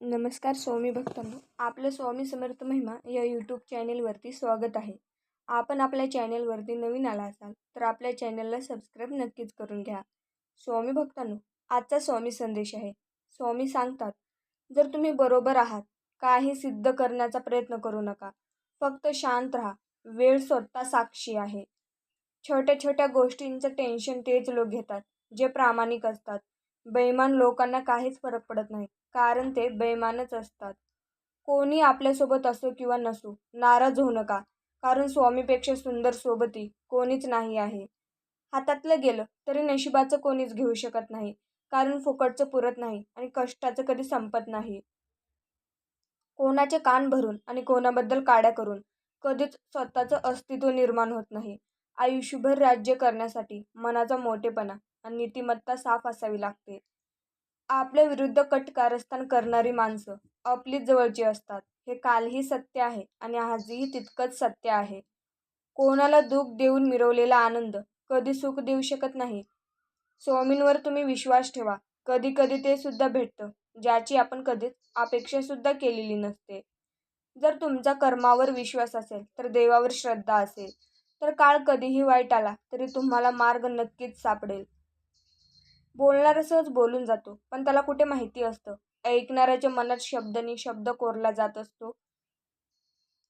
नमस्कार स्वामी भक्तांनो. आपलं स्वामी समर्थ महिमा या यूट्यूब चॅनेलवरती स्वागत आहे. आपण आपल्या चॅनेलवरती नवीन आला असाल तर आपल्या चॅनलला सबस्क्राईब नक्कीच करून घ्या. स्वामी भक्तांनो आजचा स्वामी संदेश आहे. स्वामी सांगतात जर तुम्ही बरोबर आहात काही सिद्ध करण्याचा प्रयत्न करू नका. फक्त शांत राहा. वेळ स्वतः साक्षी आहे. छोट्या छोट्या गोष्टींचं टेन्शन तेच लोक घेतात जे प्रामाणिक असतात. बेईमान लोकांना काहीच फरक पडत नाही. कारण ते बेईमानच असतात. कोणी आपल्यासोबत असो किंवा नसो नाराज होऊ नका. कारण स्वामीपेक्षा सुंदर सोबती कोणीच नाही आहे. हातातलं गेलं तरी नशिबाचं कोणीच घेऊ शकत नाही. कारण फुकटचं पुरत नाही आणि कष्टाचं कधी संपत नाही. कोणाचे कान भरून आणि कोणाबद्दल काड्या करून कधीच स्वतःचं अस्तित्व निर्माण होत नाही. आयुष्यभर राज्य करण्यासाठी मनाचा मोठेपणा आणि नीतिमत्ता साफ असावी लागते. आपल्या विरुद्ध कट कारस्थान करणारी माणसं आपलीच जवळची असतात. हे कालही सत्य आहे आणि आजही तितकंच सत्य आहे. कोणाला दुःख देऊन मिरवलेला आनंद कधी सुख देऊ शकत नाही. स्वामींवर तुम्ही विश्वास ठेवा. कधी कधी ते सुद्धा भेटतं ज्याची आपण कधीच अपेक्षासुद्धा केलेली नसते. जर तुमचा कर्मावर विश्वास असेल तर देवावर श्रद्धा असेल. तर काळ कधीही वाईट आला तरी तुम्हाला मार्ग नक्कीच सापडेल. बोलणारा सहज बोलून जातो पण त्याला कुठे माहिती असतं? ऐकणाऱ्याच्या मनात शब्दनी शब्द कोरला जात असतो.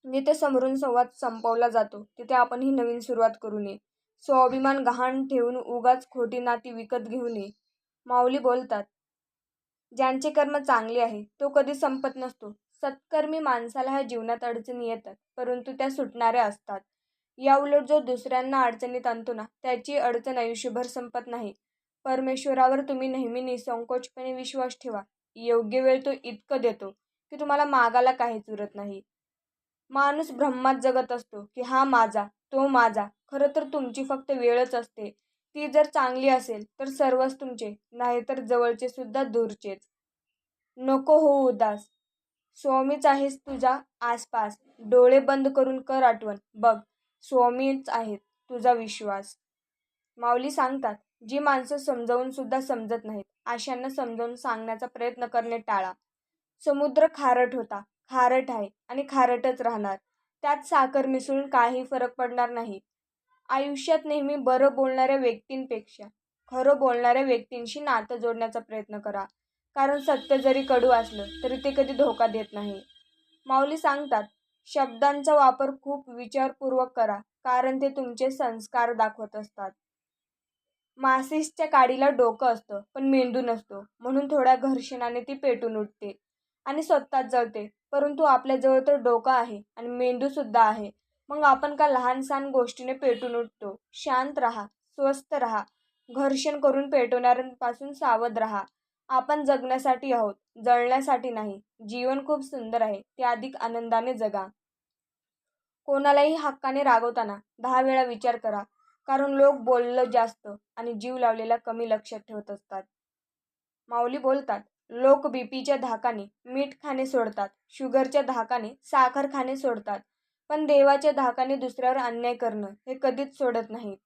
जिथे समरून संवाद संपवला जातो तिथे आपण ही नवीन सुरुवात करू नये. स्वाभिमान गहाण ठेवून उगाच खोटी नाती विकत घेऊ नये. माऊली बोलतात ज्यांचे कर्म चांगले आहे तो कधी संपत नसतो. सत्कर्मी माणसाला ह्या जीवनात अडचणी येतात परंतु त्या सुटणाऱ्या असतात. या उलट जो दुसऱ्यांना अडचणीत आणतो ना त्याची अडचण आयुष्यभर संपत नाही. परमेश्वरावर तुम्ही नेहमी निसंकोचपणे विश्वास ठेवा. योग्य वेळ तो इतकं देतो की तुम्हाला मागायला काहीच उरत नाही. माणूस ब्रह्मात जगत असतो की हा माझा तो माझा खरं तर तुमची फक्त वेळच असते. ती जर चांगली असेल तर सर्वच तुमचे नाहीतर जवळचे सुद्धा दूरचेच. नको हो उदास. स्वामीच आहेस तुझा आसपास. डोळे बंद करून कर आठवण. बघ स्वामीच आहेत तुझा विश्वास. माऊली सांगतात जी माणसं समजावून सुद्धा समजत नाहीत. अशांना समजावून सांगण्याचा प्रयत्न करणे टाळा. समुद्र खारट होता. खारट आहे आणि खारटच राहणार. त्यात साखर मिसळून काही फरक पडणार नाही. आयुष्यात नेहमी बरं बोलणाऱ्या व्यक्तींपेक्षा खरं बोलणाऱ्या व्यक्तींशी नातं जोडण्याचा प्रयत्न करा. कारण सत्य जरी कडू असलं तरी ते कधी धोका देत नाही. माऊली सांगतात शब्दांचा वापर खूप विचारपूर्वक करा कारण ते तुमचे संस्कार दाखवत असतात. मासिसच्या काडीला डोकं असतं पण मेंदू नसतो. म्हणून थोड्या घर्षणाने ती पेटून उठते आणि स्वतःच जळते. परंतु आपल्याजवळ तर डोकं आहे आणि मेंदूसुद्धा आहे. मग आपण का लहान सहान गोष्टीने पेटून उठतो? शांत राहा स्वस्थ राहा. घर्षण करून पेटवणाऱ्यांपासून सावध राहा. आपण जगण्यासाठी आहोत जळण्यासाठी नाही. जीवन खूप सुंदर आहे ते अधिक आनंदाने जगा. कोणालाही हक्काने रागवताना दहा वेळा विचार करा. कारण लोक बोललं जास्त आणि जीव लावलेला कमी लक्षात ठेवत असतात. माऊली बोलतात लोक बीपीच्या धाकाने मीठ खाणे सोडतात शुगरच्या धाकाने साखर खाणे सोडतात पण देवाच्या धाकाने दुसऱ्यावर अन्याय करणं हे कधीच सोडत नाहीत.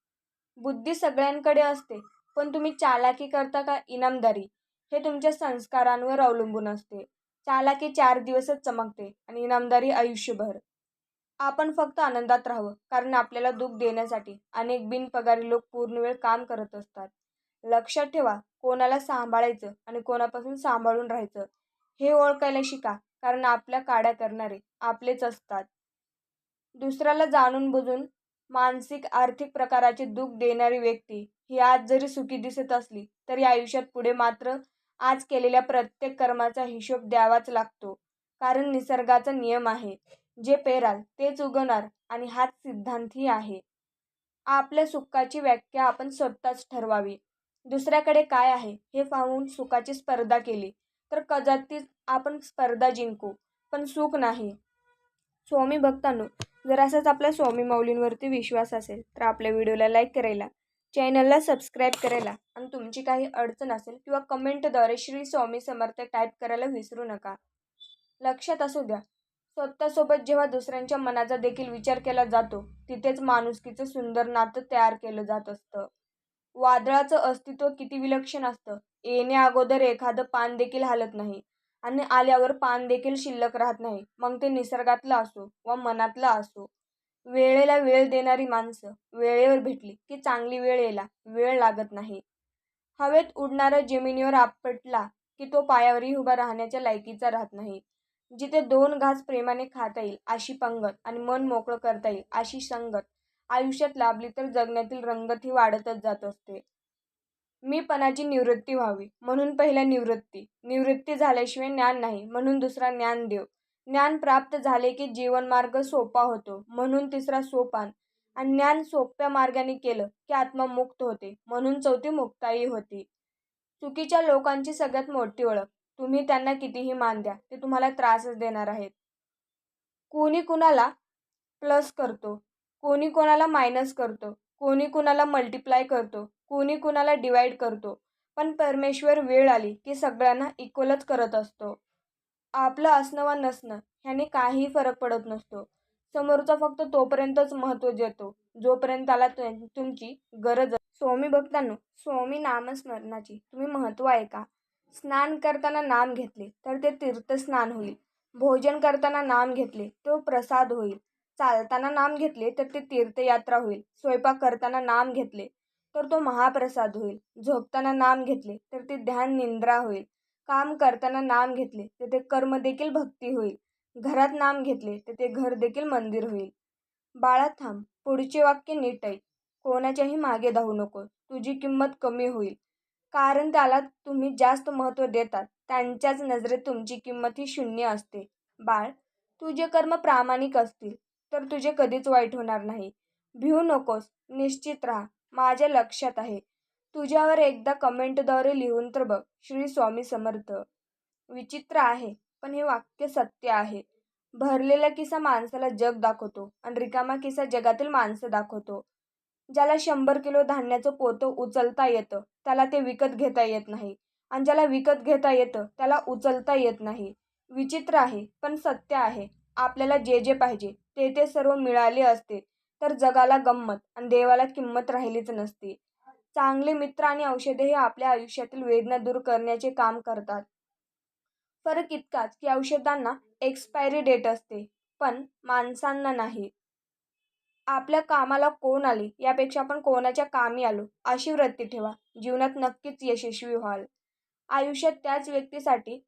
बुद्धी सगळ्यांकडे असते पण तुम्ही चालाकी करता का इनामदारी? हे तुमच्या संस्कारांवर अवलंबून असते. चालाकी चार दिवसच चमकते आणि इनामदारी आयुष्यभर. आपण फक्त आनंदात राहावं कारण आपल्याला दुःख देण्यासाठी अनेक बिनपगारी लोक पूर्ण वेळ काम करत असतात. लक्षात ठेवा कोणाला सांभाळायचं आणि कोणापासून सांभाळून राहायचं हे ओळखायला शिका कारण आपल्या काड्या करणारे आपलेच असतात. दुसऱ्याला जाणून बुजून मानसिक आर्थिक प्रकाराचे दुःख देणारी व्यक्ती ही आज जरी सुखी दिसत असली तरी आयुष्यात पुढे मात्र आज केलेल्या प्रत्येक कर्माचा हिशोब द्यावाच लागतो कारण निसर्गाचा नियम आहे. जे पेराल तेच उगवणार आणि हाच सिद्धांतही आहे. आपल्या सुखाची व्याख्या आपण स्वतःच ठरवावी. दुसऱ्याकडे काय आहे हे पाहून सुखाची स्पर्धा केली तर कदाचित आपण स्पर्धा जिंकू पण सुख नाही. स्वामी भक्तांनो जर असाच आपल्या स्वामी माऊलींवरती विश्वास असेल तर आपल्या व्हिडिओला लाईक करायला चॅनलला सबस्क्राईब करायला आणि तुमची काही अडचण असेल किंवा कमेंटद्वारे श्री स्वामी समर्थ टाईप करायला विसरू नका. लक्षात असू द्या स्वतःसोबत जेव्हा दुसऱ्यांच्या मनाचा देखील विचार केला जातो तिथेच माणुसकीचं सुंदर नातं तयार केलं जात असतं. वादळाचं अस्तित्व किती विलक्षण असतं. येण्या अगोदर एखादं पान देखील हालत नाही आणि आल्यावर पान देखील शिल्लक राहत नाही. मग ते निसर्गातलं असो वा मनातलं असो. वेळेला वेळ देणारी माणसं वेळेवर भेटली की चांगली वेळ वेळ लागत नाही. हवेत उडणारा जमिनीवर आपटला की तो पायावरही उभा राहण्याच्या लायकीचा राहत नाही. जिथे दोन घास प्रेमाने खाता येईल अशी पंगत आणि मन मोकळं करता येईल अशी संगत. आयुष्यात लाभली तर जगण्यातील रंगत ही वाढतच जात असते. मीपणाची निवृत्ती व्हावी. म्हणून पहिल्या निवृत्ती. निवृत्ती झाल्याशिवाय ज्ञान नाही. म्हणून दुसरा ज्ञान देव. ज्ञान प्राप्त झाले की जीवनमार्ग सोपा होतो. म्हणून तिसरा सोपान. आणि ज्ञान सोप्या मार्गाने केलं की आत्मा मुक्त होते. म्हणून चौथी मुक्ताई होती. चुकीच्या लोकांची सगळ्यात मोठी ओळख. तुम्ही त्यांना कितीही मान द्या ते तुम्हाला त्रासच देणार आहेत. कोणी कुणाला प्लस करतो कोणी कोणाला मायनस करतो कोणी कुणाला मल्टिप्लाय करतो कोणी कुणाला डिवाईड करतो पण परमेश्वर वेळ आली की सगळ्यांना इक्वलच करत असतो. आपलं असणं वा नसणं ह्याने काहीही फरक पडत नसतो. समोरचा फक्त तोपर्यंतच महत्त्व देतो जोपर्यंत त्याला तुमची गरज स्वामी भक्तांनो स्वामी नामस्मरणाची तुम्ही महत्त्व आहे का स्नान करताना नाम घेतले तर ते तीर्थस्नान होईल. भोजन करताना नाम घेतले तो प्रसाद होईल. चालताना नाम घेतले तर ते तीर्थयात्रा होईल. स्वयंपाक करताना नाम घेतले तर तो महाप्रसाद होईल. झोपताना नाम घेतले तर ते ध्यान निंद्रा होईल. काम करताना नाम घेतले तर ते कर्म देखील भक्ती होईल. घरात नाम घेतले तर ते घर देखील मंदिर होईल. बाळा थांब पुढचे वाक्य नीट आहे कोणाच्याही मागे धावू नको. तुझी किंमत कमी होईल. कारण त्याला तुम्ही जास्त महत्त्व देतात. त्यांच्याच नजरेत तुमची किंमत ही शून्य असते. बाळ तुझे कर्म प्रामाणिक असतील तर तुझे कधीच वाईट होणार नाही. भिवू नकोस निश्चित राहा माझ्या लक्षात आहे. तुझ्यावर एकदा कमेंटद्वारे लिहून तर बघ श्री स्वामी समर्थ. विचित्र आहे पण हे वाक्य सत्य आहे. भरलेला किस्सा माणसाला जग दाखवतो आणि रिकामा किस्सा जगातील माणसं दाखवतो. ज्याला शंभर किलो धान्याचं पोतं उचलता येतं. त्याला ते विकत घेता येत नाही. आणि ज्याला विकत घेता येतं त्याला उचलता येत नाही. विचित्र आहे पण सत्य आहे. आपल्याला जे जे पाहिजे ते ते सर्व मिळाले असते. तर जगाला गंमत आणि देवाला किंमत राहिलीच नसती. चांगले मित्र आणि औषधे हे आपल्या आयुष्यातील वेदना दूर करण्याचे काम करतात. फरक इतकाच की औषधांना एक्सपायरी डेट असते पण माणसांना नाही. आपल्या कामाला कोण आले? यापेक्षा आपण कोणाच्या कामी आलो? अशी वृत्ती ठेवा. जीवनात नक्कीच यशस्वी व्हाल. आयुष्यात त्याच व्यक्तीसाठी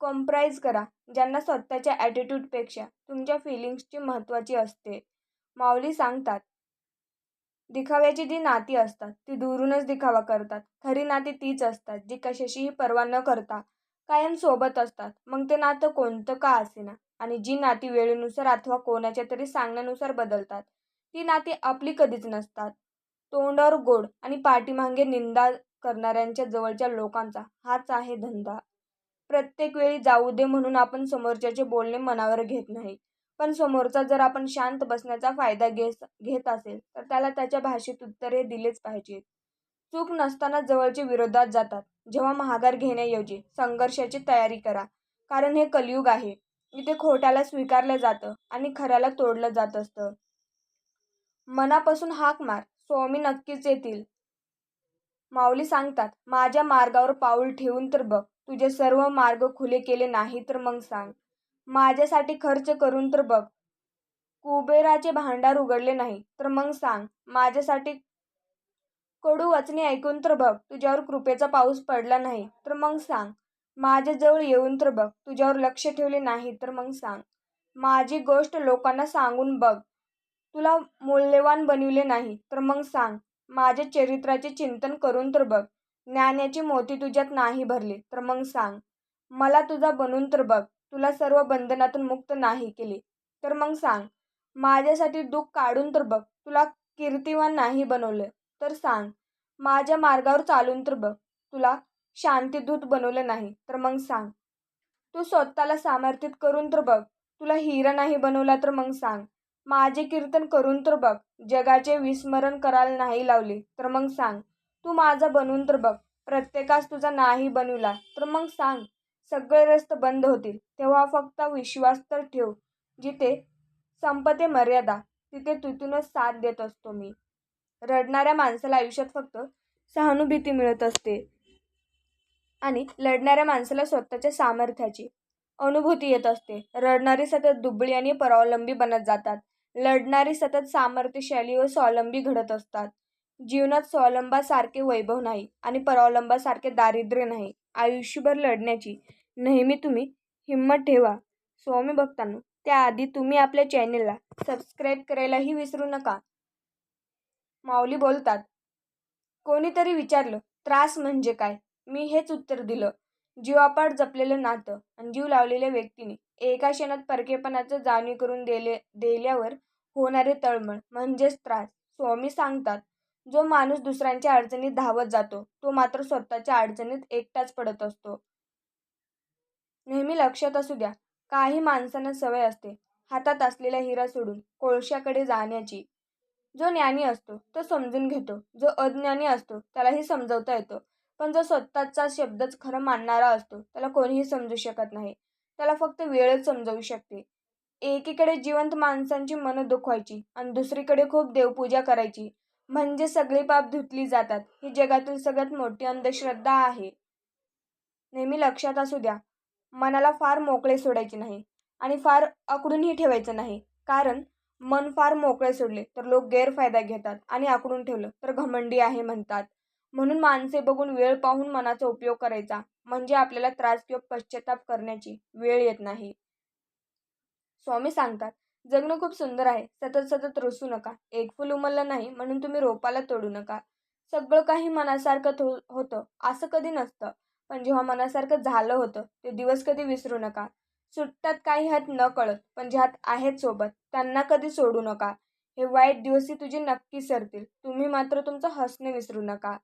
कॉम्प्राईज करा ज्यांना स्वतःच्या ॲटिट्यूडपेक्षा तुमच्या फिलिंग्सची महत्त्वाची असते. माऊली सांगतात दिखाव्याची जी नाती असतात ती दुरूनच दिखावा करतात. खरी नाती तीच असतात जी कशाशीही पर्वा न करता कायम सोबत असतात. मग ते नातं कोणतं का असेना? आणि जी नाती वेळेनुसार अथवा कोणाच्या तरी सांगण्यानुसार बदलतात. ती नाती आपली कधीच नसतात. तोंडावर गोड आणि पाठीमागे निंदा करणाऱ्यांच्या जवळच्या लोकांचा हाच आहे धंदा. प्रत्येक वेळी जाऊ दे म्हणून आपण समोरच्याचे बोलणे मनावर घेत नाही. पण समोरचा जर आपण शांत बसण्याचा फायदा घेत घेत असेल तर त्याला त्याच्या भाषेत उत्तरे दिलेच पाहिजेत. चूक नसताना जवळचे विरोधात जातात. जेव्हा महागार घेण्याऐवजी संघर्षाची तयारी करा. कारण हे कलियुग आहे. इथे खोट्याला स्वीकारलं जातं आणि खऱ्याला तोडलं जात असतं. मनापासून हाक मार स्वामी नक्कीच येतील. माऊली सांगतात माझ्या मार्गावर पाऊल ठेवून तर बघ तुझे सर्व मार्ग खुले केले नाही तर मग सांग. माझ्यासाठी खर्च करून तर बघ. कुबेराचे भांडार उघडले नाही तर मग सांग माझ्यासाठी कडू वचने ऐकून तर बघ तुझ्यावर कृपेचा पाऊस पडला नाही तर मग सांग. माझ्याजवळ येऊन तर बघ. तुझ्यावर लक्ष ठेवले नाही तर मग सांग. माझी गोष्ट लोकांना सांगून बघ. तुला मूल्यवान बनविले नाही तर मग सांग. माझ्या चरित्राचे चिंतन करून तर बघ. ज्ञानाची मोती तुझ्यात नाही भरले तर मग सांग. मला तुझा बनून तर बघ. तुला सर्व बंधनातून मुक्त नाही केले तर मग सांग. माझ्यासाठी दुःख काढून तर बघ. तुला कीर्तिवान नाही बनवलं तर सांग. माझ्या मार्गावर चालून तर बघ. तुला शांतीदूत बनवलं नाही तर मग सांग. तू स्वतःला सामर्थित करून तर बघ. तुला हिरा नाही बनवला तर मग सांग. माझे कीर्तन करून तर बघ. जगाचे विस्मरण करायला नाही लावले तर मग सांग. तू माझा बनवून तर बघ. प्रत्येकास तुझा नाही बनविला तर मग सांग. सगळे रस्त बंद होतील. तेव्हा फक्त विश्वास तर ठेव जिथे संपते मर्यादा तिथे तुतूनच साथ देत असतो मी. रडणाऱ्या माणसाला आयुष्यात फक्त सहानुभूती मिळत असते. आणि लढणाऱ्या माणसाला स्वतःच्या सामर्थ्याची अनुभूती येत असते. रडणारी सतत दुबळी आणि परावलंबी बनत जातात. लढणारी सतत सामर्थ्यशाली व स्वावलंबी घडत असतात. जीवनात स्वावलंबासारखे वैभव नाही आणि परावलंबासारखे दारिद्र्य नाही. आयुष्यभर लढण्याची नेहमी तुम्ही हिंमत ठेवा. स्वामी भक्तांनो त्याआधी तुम्ही आपल्या चॅनेलला सबस्क्राईब करायलाही विसरू नका. माऊली बोलतात कोणीतरी विचारलं त्रास म्हणजे काय? मी हेच उत्तर दिलं. जीवापाड जपलेलं नातं आणि जीव लावलेल्या व्यक्तीने एका क्षणात परकेपणाचं जाणीव करून दिले दिल्यावर होणारे तळमळ म्हणजेच त्रास. स्वामी सांगतात जो माणूस दुसऱ्यांच्या अडचणीत धावत जातो तो मात्र स्वतःच्या अडचणीत एकटाच पडत असतो. नेहमी लक्षात असू द्या काही माणसांना सवय असते हातात असलेला हिरा सोडून कोळशाकडे जाण्याची. जो ज्ञानी असतो तो समजून घेतो जो अज्ञानी असतो त्यालाही समजवता येतो. पण जो स्वतःचा शब्दच खरं मानणारा असतो त्याला कोणीही समजू शकत नाही. त्याला फक्त वेळच समजवू शकते. एकीकडे जिवंत माणसांची मनं दुखवायची आणि दुसरीकडे खूप देवपूजा करायची. म्हणजे सगळी पाप धुतली जातात. ही जगातील सगळ्यात मोठी अंधश्रद्धा आहे. नेहमी लक्षात असू द्या मनाला फार मोकळे सोडायचे नाही आणि फार आकडूनही ठेवायचं नाही. कारण मन फार मोकळे सोडले तर लोक गैरफायदा घेतात आणि आकडून ठेवलं तर घमंडी आहे म्हणतात. म्हणून माणसे बघून वेळ पाहून मनाचा उपयोग करायचा. म्हणजे आपल्याला त्रास किंवा पश्चाताप करण्याची वेळ येत नाही. स्वामी सांगतात जगणं खूप सुंदर आहे. सतत सतत रुसू नका. एक फुल उमललं नाही म्हणून तुम्ही रोपाला तोडू नका. सगळं काही मनासारखं थो होतं. असं कधी नसतं. पण जेव्हा मनासारखं झालं होतं ते दिवस कधी विसरू नका. सुटतात काही हात न कळत पण जे हात आहेत सोबत त्यांना कधी सोडू नका. हे वाईट दिवसही तुझे नक्की सरतील. तुम्ही मात्र तुमचं हसणं विसरू नका.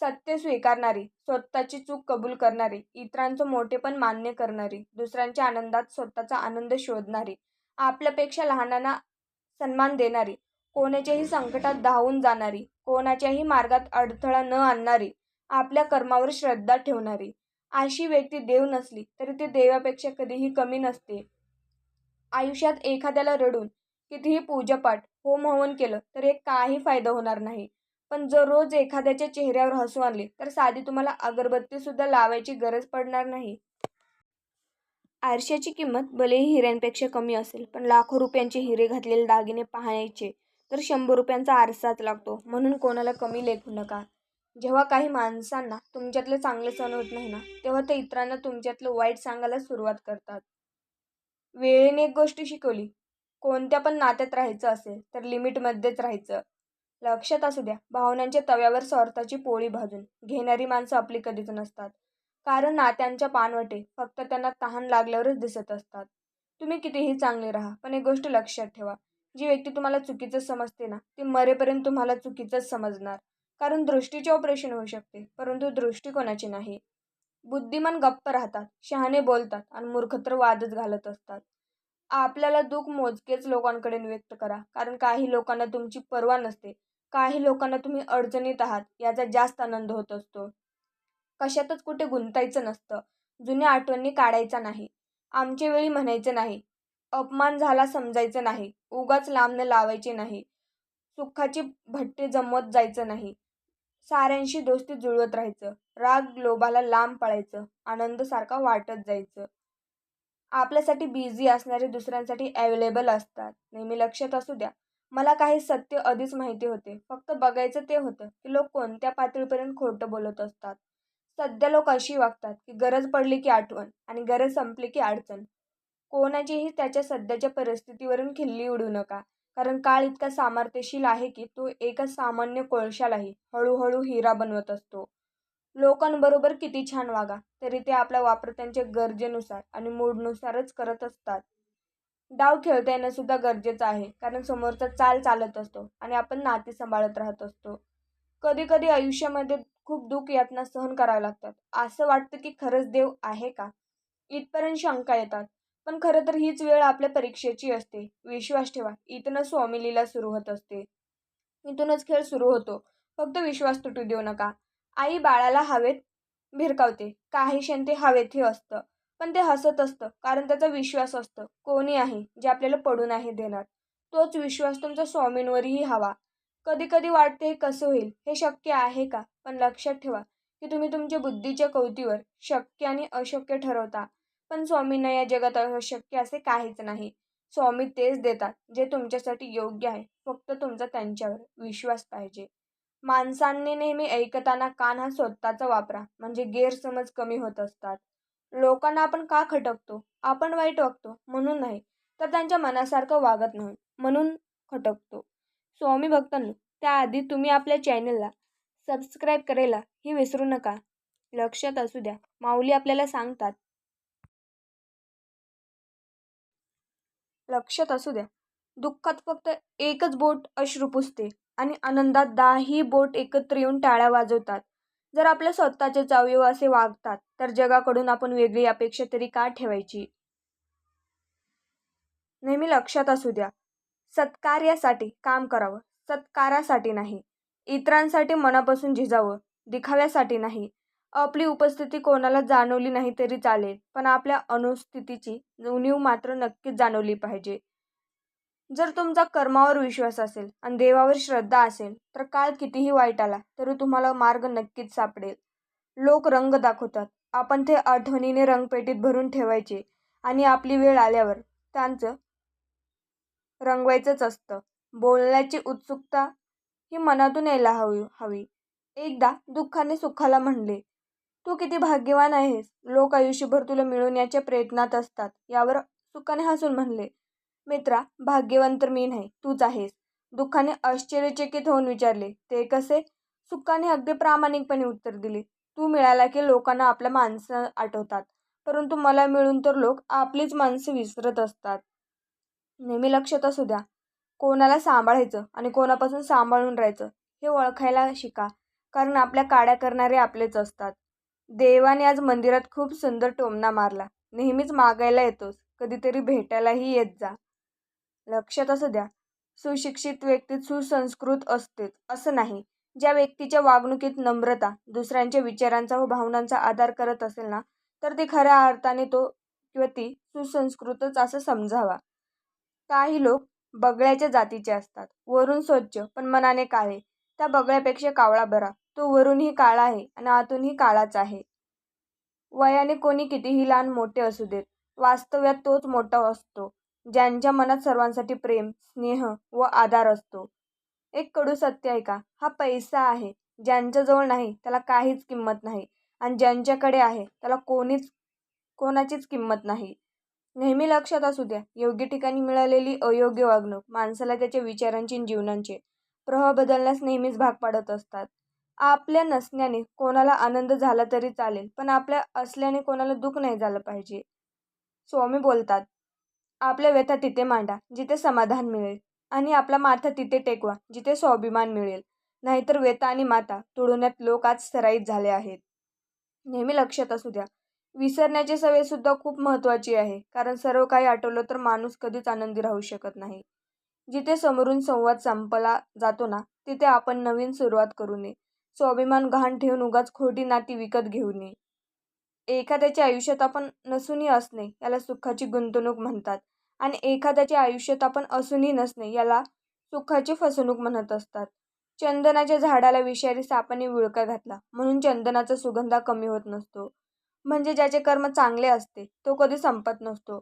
सत्य स्वीकारणारी स्वतःची चूक कबूल करणारी इतरांचं मोठेपण मान्य करणारी दुसऱ्यांच्या आनंदात स्वतःचा आनंद शोधणारी आपल्यापेक्षा लहानांना सन्मान देणारी कोणाच्याही संकटात धावून जाणारी कोणाच्याही मार्गात अडथळा न आणणारी आपल्या कर्मावर श्रद्धा ठेवणारी. अशी व्यक्ती देव नसली तरी ती देवापेक्षा कधीही कमी नसते. आयुष्यात एखाद्याला रडून कितीही पूजापाठ होम हवन केलं तरी काही फायदा होणार नाही. पण जर रोज एखाद्याच्या चेहऱ्यावर हसू आणले तर साधी तुम्हाला अगरबत्ती सुद्धा लावायची गरज पडणार नाही. आरशाची किंमत भलेही हिऱ्यांपेक्षा कमी असेल पण लाखो रुपयांचे हिरे घातलेले दागिने पाहायचे तर शंभर रुपयांचा आरसाच लागतो म्हणून कोणाला कमी लेखू नका. जेव्हा काही माणसांना तुमच्यातलं चांगलं सण होत नाही ना तेव्हा ते इतरांना तुमच्यातलं वाईट सांगायला सुरुवात करतात. वेळेने एक गोष्ट शिकवली कोणत्या पण नात्यात राहायचं असेल तर लिमिटमध्येच राहायचं. लक्षात असू द्या भावनांच्या तव्यावर स्वार्थाची पोळी भाजून घेणारी माणसं आपली कधीच नसतात. कारण नात्यांच्या पानवटे फक्त त्यांना तहान लागल्यावरच दिसत असतात. तुम्ही कितीही चांगले राहा पण एक गोष्ट लक्षात ठेवा. जी व्यक्ती तुम्हाला चुकीचं समजते ना ती मरेपर्यंत तुम्हाला चुकीचंच समजणार. कारण दृष्टीचे ऑपरेशन होऊ शकते परंतु दृष्टिकोनाची नाही. बुद्धिमान गप्प राहतात शहाणे बोलतात आणि मूर्खत्र वादच घालत असतात. आपल्याला दुःख मोजकेच लोकांकडे व्यक्त करा कारण काही लोकांना तुमची पर्वा नसते. काही लोकांना तुम्ही अडचणीत आहात याचा जास्त आनंद होत असतो. कशातच कुठे गुंतायचं नसतं. जुन्या आठवणी काढायचा नाही आमच्या वेळी म्हणायचं नाही. अपमान झाला समजायचं नाही. उगाच लांबणं लावायचे नाही. सुखाची भट्टे जमवत जायचं नाही. साऱ्यांशी दोस्ती जुळवत राहायचं. राग लोभाला लांब पळायचं. आनंद सारखा वाटत जायचं. आपल्यासाठी बिझी असणारे दुसऱ्यांसाठी अवेलेबल असतात. नेहमी लक्षात असू द्या. मला काही सत्य आधीच माहिती होते. फक्त बघायचं ते होतं की लोक कोणत्या पातळीपर्यंत खोटं बोलत असतात. सध्या लोक अशी वागतात की गरज पडली की आठवण आणि गरज संपली की अडचण. कोणाचीही त्याच्या सध्याच्या परिस्थितीवरून खिल्ली उडू नका कारण काळ इतका सामर्थ्यशील आहे की तो एका सामान्य कोळशालाही हळूहळू हिरा बनवत असतो. लोकांबरोबर किती छान वागा तरी ते आपला वापर त्यांच्या गरजेनुसार आणि मूडनुसारच करत असतात. डाव खेळता येणं सुद्धा गरजेचं आहे. कारण समोरचा चाल चालत असतो आणि आपण नाती सांभाळत राहत असतो. कधी कधी आयुष्यामध्ये खूप दुःख यातना सहन कराव्या लागतात. असं वाटतं की खरंच देव आहे का? इथपर्यंत शंका येतात. पण खरं तर हीच वेळ आपल्या परीक्षेची असते. विश्वास ठेवा. इथूनच स्वामी सुरू होत असते. इथूनच खेळ सुरू होतो. फक्त विश्वास तुटू देऊ नका. आई बाळाला हवेत भिरकावते. काही क्षण ते हवेतही असतं. पण ते हसत असतं कारण त्याचा विश्वास असतं. कोणी आहे जे आपल्याला पडू नाही देणार? तोच विश्वास तुमचा स्वामींवरही हवा. कधी कधी वाटते हे कसं होईल? हे शक्य आहे का? पण लक्षात ठेवा की तुम्ही तुमच्या बुद्धीच्या कवतीवर शक्य आणि अशक्य ठरवता. पण स्वामींना या जगात अशक्य असे काहीच नाही. स्वामी तेच देतात जे तुमच्यासाठी योग्य आहे. फक्त तुमचा त्यांच्यावर विश्वास पाहिजे. माणसांनी नेहमी ऐकताना कान हा स्वतःचा वापरा. म्हणजे गैरसमज कमी होत असतात. लोकांना आपण का खटकतो? आपण वाईट वागतो म्हणून नाही तर त्यांच्या मनासारखं वागत नाही म्हणून खटकतो. स्वामी भक्तांनो त्याआधी तुम्ही आपल्या चॅनलला सबस्क्राईब करायला ही विसरू नका. लक्षात असू द्या माऊली आपल्याला सांगतात. लक्षात असू द्या दुःखात फक्त एकच बोट अश्रू पुसते आणि आनंदात दहाही बोट एकत्र येऊन टाळ्या वाजवतात. जर आपल्या स्वतःचे चावयव असे वागतात तर जगाकडून आपण वेगळी अपेक्षा तरी का ठेवायची? नेहमी लक्षात असू द्या सत्कार्यासाठी काम करावं सत्कारासाठी नाही. इतरांसाठी मनापासून झिजावं दिखाव्यासाठी नाही. आपली उपस्थिती कोणाला जाणवली नाही तरी चालेल पण आपल्या अनुस्थितीची उणीव मात्र नक्कीच जाणवली पाहिजे. जर तुमचा कर्मावर विश्वास असेल आणि देवावर श्रद्धा असेल तर काळ कितीही वाईट आला तरी तुम्हाला मार्ग नक्कीच सापडेल. लोक रंग दाखवतात. आपण ते आठवणीने रंगपेटीत भरून ठेवायचे आणि आपली वेळ आल्यावर त्यांचं रंगवायचंच असतं. बोलण्याची उत्सुकता ही मनातून यायला हवी हवी. एकदा दुःखाने सुखाला म्हणले तू किती भाग्यवान आहेस. लोक आयुष्यभर तुला मिळवण्याच्या प्रयत्नात असतात. यावर सुखाने हसून म्हणले मित्रा भाग्यवंत तर मी नाही तूच आहेस. दुःखाने आश्चर्यचकित होऊन विचारले ते कसे? सुखाने अगदी प्रामाणिकपणे उत्तर दिले तू मिळाला की लोकांना आपल्या माणसं आठवतात परंतु मला मिळून तर लोक आपलीच माणसं विसरत असतात. नेहमी लक्षात असू द्या कोणाला सांभाळायचं आणि कोणापासून सांभाळून राहायचं हे ओळखायला शिका कारण आपल्या काड्या करणारे आपलेच असतात. देवाने आज मंदिरात खूप सुंदर टोमना मारला नेहमीच मागायला येतोस कधीतरी भेटायलाही येत जा. लक्षात असू द्या सुशिक्षित व्यक्तीत सुसंस्कृत असतेच असं नाही. ज्या व्यक्तीच्या वागणुकीत नम्रता दुसऱ्यांच्या विचारांचा व भावनांचा आधार करत असेल ना तर ते खऱ्या अर्थाने तो किंवा ती सुसंस्कृतच असं समजावा. काही लोक बगळ्याच्या जातीचे असतात वरून स्वच्छ पण मनाने काळे. त्या बगळ्यापेक्षा कावळा बरा. तो वरूनही काळा आहे आणि आतूनही काळाच आहे. वयाने कोणी कितीही लहान मोठे असू देत वास्तव्यात तोच मोठा असतो. ज्यांच्या मनात सर्वांसाठी प्रेम स्नेह व आधार असतो. एक कडू सत्य आहे का? हा पैसा आहे. ज्यांच्याजवळ नाही त्याला काहीच किंमत नाही. आणि ज्यांच्याकडे आहे त्याला कोणीच कोणाचीच किंमत नाही. नेहमी लक्षात असू द्या योग्य ठिकाणी मिळालेली अयोग्य वागणूक माणसाला त्याच्या विचारांची जीवनांचे प्रवाह बदलण्यास नेहमीच भाग पाडत असतात. आपल्या नसण्याने कोणाला आनंद झाला तरी चालेल पण आपल्या असल्याने कोणाला दुःख नाही झालं पाहिजे. स्वामी बोलतात आपल्या व्यथा तिथे मांडा जिथे समाधान मिळेल. आणि आपला माथा तिथे टेकवा जिथे स्वाभिमान मिळेल. नाहीतर व्यथा आणि माता तुडवण्यात लोक आज सराईत झाले आहेत. नेहमी लक्षात असू द्या विसरण्याची सवय सुद्धा खूप महत्त्वाची आहे कारण सर्व काही आठवलं तर माणूस कधीच आनंदी राहू शकत नाही. जिथे समोरून संवाद संपला जातो ना तिथे आपण नवीन सुरुवात करू नये. स्वाभिमान घाण ठेवून उगाच खोटी नाती विकत घेऊ नये. एखाद्याच्या आयुष्यात आपण नसूनही असणे याला सुखाची गुंतवणूक म्हणतात. आणि एखाद्याच्या आयुष्यात आपण असूनही नसणे याला सुखाची फसवणूक म्हणत असतात. चंदनाच्या झाडाला विषारी सापाने विळका घातला. म्हणून चंदनाचा सुगंधा कमी होत नसतो. म्हणजे ज्याचे कर्म चांगले असते तो कधी संपत नसतो.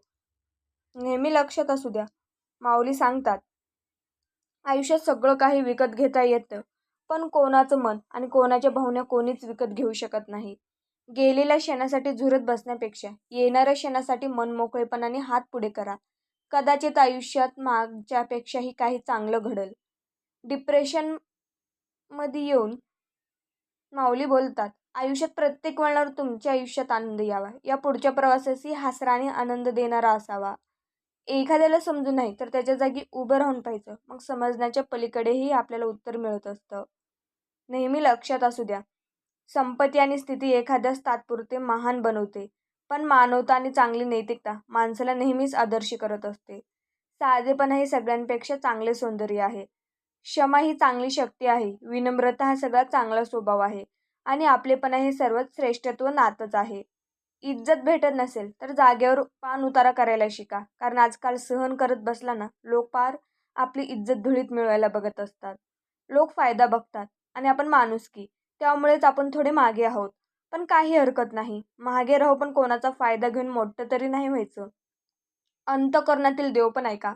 नेहमी लक्षात असू द्या. माऊली सांगतात आयुष्यात सगळं काही विकत घेता येतं. पण कोणाचं मन आणि कोणाच्या भावना कोणीच विकत घेऊ शकत नाही. गेलेल्या क्षणासाठी झुरत बसण्यापेक्षा येणाऱ्या क्षणासाठी मन मोकळेपणाने हात पुढे करा. कदाचित आयुष्यात मागच्यापेक्षाही काही चांगलं घडल. डिप्रेशनमध्ये येऊन माऊली बोलतात आयुष्यात प्रत्येक वळणावर तुमच्या आयुष्यात आनंद यावा. या पुढच्या प्रवासाशी हासराने आनंद देणारा असावा. एखाद्याला समजू नाही तर त्याच्या जागी उभं राहून पाहिजे मग समजण्याच्या पलीकडेही आपल्याला उत्तर मिळत असतं. नेहमी लक्षात असू द्या. संपत्ती आणि स्थिती एखाद्यास तात्पुरते महान बनवते. पण मानवता आणि चांगली नैतिकता माणसाला नेहमीच आदर्शी करत असते. साधेपणा हे सगळ्यांपेक्षा चांगले सौंदर्य आहे. क्षमा ही चांगली शक्ती आहे. विनम्रता हा सगळ्यात चांगला स्वभाव आहे. आणि आपलेपणा हे सर्वात श्रेष्ठत्व नातच आहे. इज्जत भेटत नसेल तर जागेवर पान उतारा करायला शिका. कारण आजकाल सहन करत बसला ना लोक पार आपली इज्जत धुळीत मिळवायला बघत असतात. लोक फायदा बघतात. आणि आपण माणुसकी त्यामुळेच आपण थोडे मागे आहोत. पण काही हरकत नाही. मागे राहू पण कोणाचा फायदा घेऊन मोठं तरी नाही व्हायचं. अंतकरणातील देव पण ऐका.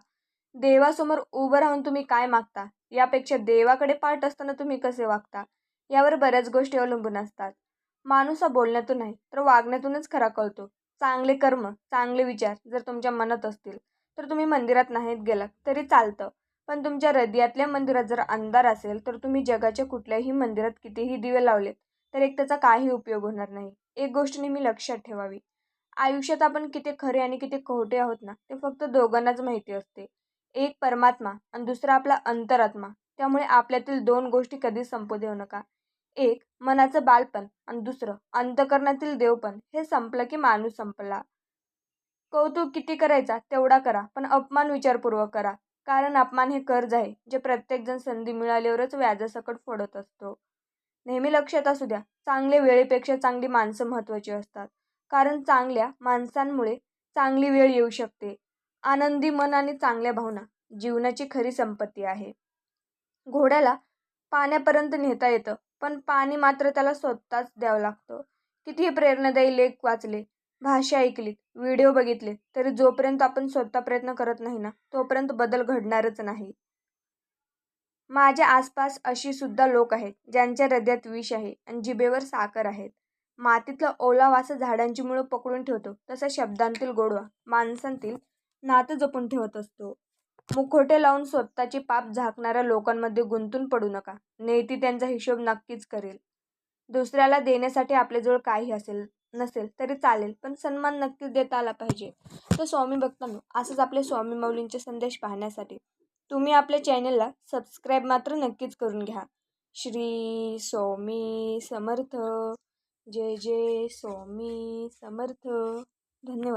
देवासमोर उभं राहून तुम्ही काय मागता? यापेक्षा देवाकडे पाठ असताना तुम्ही कसे वागता? यावर बऱ्याच गोष्टी अवलंबून असतात. माणूस हा बोलण्यातून नाही तर वागण्यातूनच खरा कळतो. चांगले कर्म चांगले विचार जर तुमच्या मनात असतील तर तुम्ही मंदिरात नाहीत गेलात तरी चालतं. पण तुमच्या हृदयातल्या मंदिरात जर अंधार असेल तर तुम्ही जगाच्या कुठल्याही मंदिरात कितीही दिवे लावलेत तर एक त्याचा काही उपयोग होणार नाही. एक गोष्ट नेहमी लक्षात ठेवावी. आयुष्यात आपण किती खरे आणि किती खोटे आहोत ना ते फक्त दोघांनाच माहिती असते. एक परमात्मा आणि दुसरा आपला अंतरात्मा. त्यामुळे आपल्यातील दोन गोष्टी कधीच संपू देऊ नका. एक मनाचं बालपण आणि दुसरं अंतकरणातील देवपण. हे संपलं की माणूस संपला. कौतुक किती करायचा तेवढा करा पण अपमान विचारपूर्वक करा. कारण अपमान हे कर्ज आहे जे प्रत्येकजण संधी मिळाल्यावरच व्याजासकट फोडत असतो. नेहमी लक्षात असू द्या चांगले वेळेपेक्षा चांगली माणसं महत्त्वाची असतात. कारण चांगल्या माणसांमुळे चांगली वेळ येऊ शकते. आनंदी मन आणि चांगल्या भावना जीवनाची खरी संपत्ती आहे. घोड्याला पाण्यापर्यंत नेता येतं पण पाणी मात्र त्याला स्वतःच द्यावं लागतं. कितीही प्रेरणादायी लेख वाचले भाषा ऐकलीत व्हिडिओ बघितले तरी जोपर्यंत आपण स्वतः प्रयत्न करत नाही ना तोपर्यंत बदल घडणारच नाही. माझ्या आसपास अशी सुद्धा लोक आहेत ज्यांच्या हृदयात विष आहे आणि जिभेवर साखर आहेत. मातीतला ओला असं झाडांची मुळं पकडून ठेवतो तसा शब्दांतील गोडवा माणसांतील नातं जपून ठेवत असतो. मुखोटे लावून स्वतःचे पाप झाकणाऱ्या लोकांमध्ये गुंतून पडू नका नेती त्यांचा हिशोब नक्कीच करेल. दुसऱ्याला देण्यासाठी आपल्याजवळ काही असेल नसेल तरी चालेल. पण सन्मान नक्कीच देता आला पाहिजे. तर स्वामी भक्तांनो असंच आपले स्वामी माऊलींचे संदेश पाहण्यासाठी तुम्ही आपल्या चॅनलला सबस्क्राईब मात्र नक्कीच करून घ्या. श्री स्वामी समर्थ. जय जय स्वामी समर्थ. धन्यवाद.